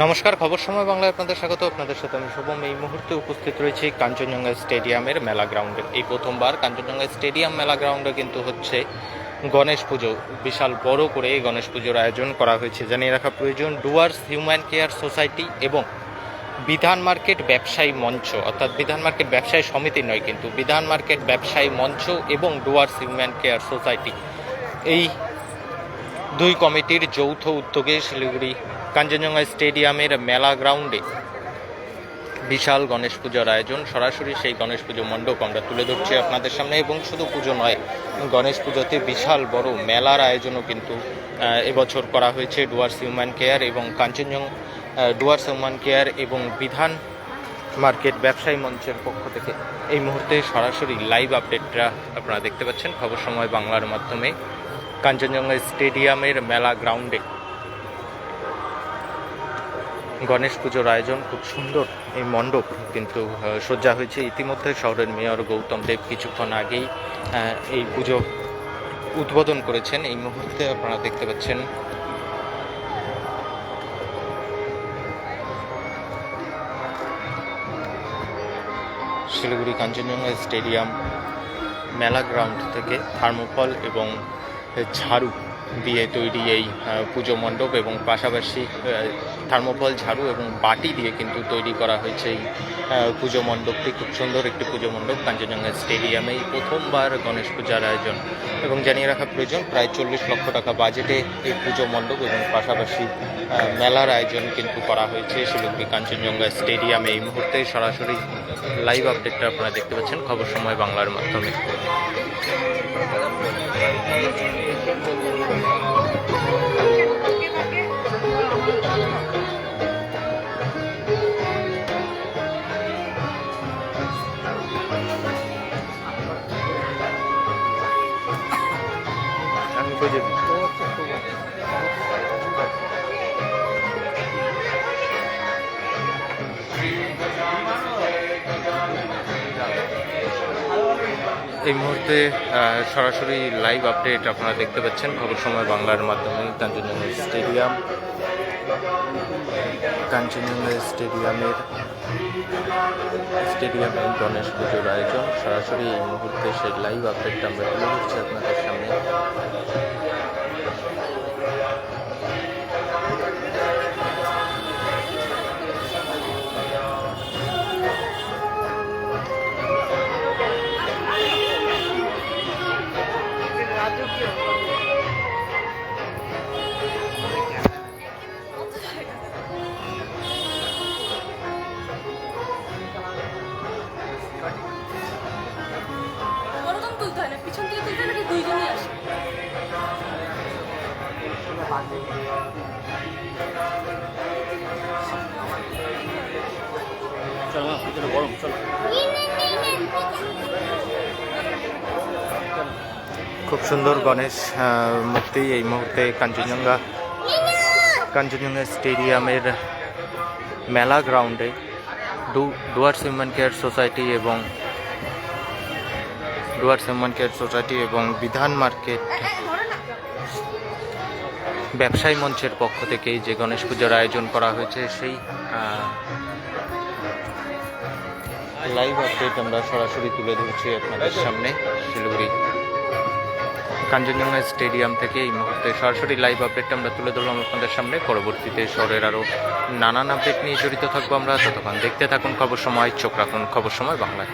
নমস্কার, খবর সময় বাংলায় আপনাদের স্বাগত। আপনাদের সাথে আমি শুভম। এই মুহূর্তে উপস্থিত রয়েছি কাঞ্চনজঙ্ঘা স্টেডিয়ামের মেলা গ্রাউন্ডে। এই প্রথমবার কাঞ্চনজঙ্ঘা স্টেডিয়াম মেলা গ্রাউন্ডে কিন্তু হচ্ছে গণেশ পুজো। বিশাল বড় করে এই গণেশ পুজোর আয়োজন করা হয়েছে। জানিয়ে রাখা প্রয়োজন, ডুয়ার্স হিউম্যান কেয়ার সোসাইটি এবং বিধান মার্কেট ব্যবসায়ী মঞ্চ। অর্থাৎ বিধান মার্কেট ব্যবসায়ী সমিতি নয় কিন্তু বিধান মার্কেট ব্যবসায়ী মঞ্চ এবং ডুয়ার্স হিউম্যান কেয়ার সোসাইটি। এই দুই কমিটির যৌথ উদ্যোগে শিলিগুড়ি কাঞ্চনজঙ্ঘা স্টেডিয়ামের মেলা গ্রাউন্ডে বিশাল গণেশ পুজোর আয়োজন। সরাসরি সেই গণেশ পুজো মণ্ডপ আমরা তুলে ধরছি আপনাদের সামনে। এবং শুধু পুজো নয়, গণেশ পুজোতে বিশাল বড় মেলার আয়োজনও কিন্তু এবছর করা হয়েছে ডুয়ার্স হিউম্যান কেয়ার এবং কাঞ্চনজঙ্ঘা ডুয়ার্স হিউম্যান কেয়ার এবং বিধান মার্কেট ব্যবসায়ী মঞ্চের পক্ষ থেকে এই মুহূর্তে সরাসরি লাইভ আপডেটটা আপনারা দেখতে পাচ্ছেন। খবর সময় বাংলার মাধ্যমে কাঞ্চনজঙ্ঘা স্টেডিয়ামের মেলা গ্রাউন্ডে গণেশ পুজোর আয়োজন খুব সুন্দর, এই মণ্ডপ কিন্তু সজ্জা হয়েছে। ইতিমধ্যে শহরের মেয়র গৌতম দেব কিছুক্ষণ আগেই এই পুজো উদ্বোধন করেছেন। এই মুহূর্তে আপনারা দেখতে পাচ্ছেন, শিলিগুড়ি কাঞ্চনজঙ্ঘা স্টেডিয়াম মেলা গ্রাউন্ড থেকে থার্মোকল এবং ঝাড়ু দিয়ে তৈরি এই পুজো মণ্ডপ এবং পাশাপাশি থার্মোকল ঝাড়ু এবং বাটি দিয়ে কিন্তু তৈরি করা হয়েছে এই পুজো মণ্ডপটি। খুব সুন্দর একটি পুজো মণ্ডপ কাঞ্চনজঙ্ঘা স্টেডিয়ামে এই প্রথমবার গণেশ পূজার আয়োজন। এবং জানিয়ে রাখা প্রয়োজন, প্রায় চল্লিশ লক্ষ টাকা বাজেটে এই পুজো মণ্ডপ এবং পাশাপাশি মেলার আয়োজন কিন্তু করা হয়েছে শিলিগুড়ি কাঞ্চনজঙ্ঘা স্টেডিয়ামে। এই মুহূর্তে সরাসরি লাইভ আপডেটটা আপনারা দেখতে পাচ্ছেন, খবর সময় বাংলার মাধ্যমে। আমি খুঁজে এই মুহূর্তে সরাসরি লাইভ আপডেট আপনারা দেখতে পাচ্ছেন খবর সময় বাংলার মাধ্যমে, কাঞ্চনজঙ্ঘা স্টেডিয়াম। কাঞ্চনজঙ্ঘা স্টেডিয়ামের স্টেডিয়ামে গণেশ পুজোর আয়োজন। সরাসরি এই মুহূর্তে সেই লাইভ আপডেটটা আমরা তুলে ধরছি আপনাদের সামনে। পিছন থেকে তুলতে হলে দুইজনই আসে? চলো না ভিতরে গরম চলো। খুব সুন্দর গণেশ মূর্তি এই মুহূর্তে কাঞ্চনজঙ্ঘা কাঞ্চনজঙ্ঘা স্টেডিয়ামের মেলা গ্রাউন্ডে ডু ডুয়ার্স হিউম্যান কেয়ার সোসাইটি এবং হিউম্যান কেয়ার সোসাইটি এবং বিধান মার্কেট ব্যবসায়ী মঞ্চের পক্ষ থেকে যে গণেশ পুজোর আয়োজন করা হয়েছে, সেই লাইভ আপডেট আমরা সরাসরি তুলে ধরছি আপনাদের সামনে। শিলিগুড়ি কাঞ্চনজঙ্ঘা স্টেডিয়াম থেকে এই মুহূর্তে সরাসরি লাইভ আপডেটটা আমরা তুলে ধরলাম আপনাদের সামনে। পরবর্তীতে শহরের আরও নানান আপডেট নিয়ে জড়িত থাকব আমরা। ততক্ষণ দেখতে থাকুন খবর সময়, চোখ রাখুন খবর সময় বাংলায়।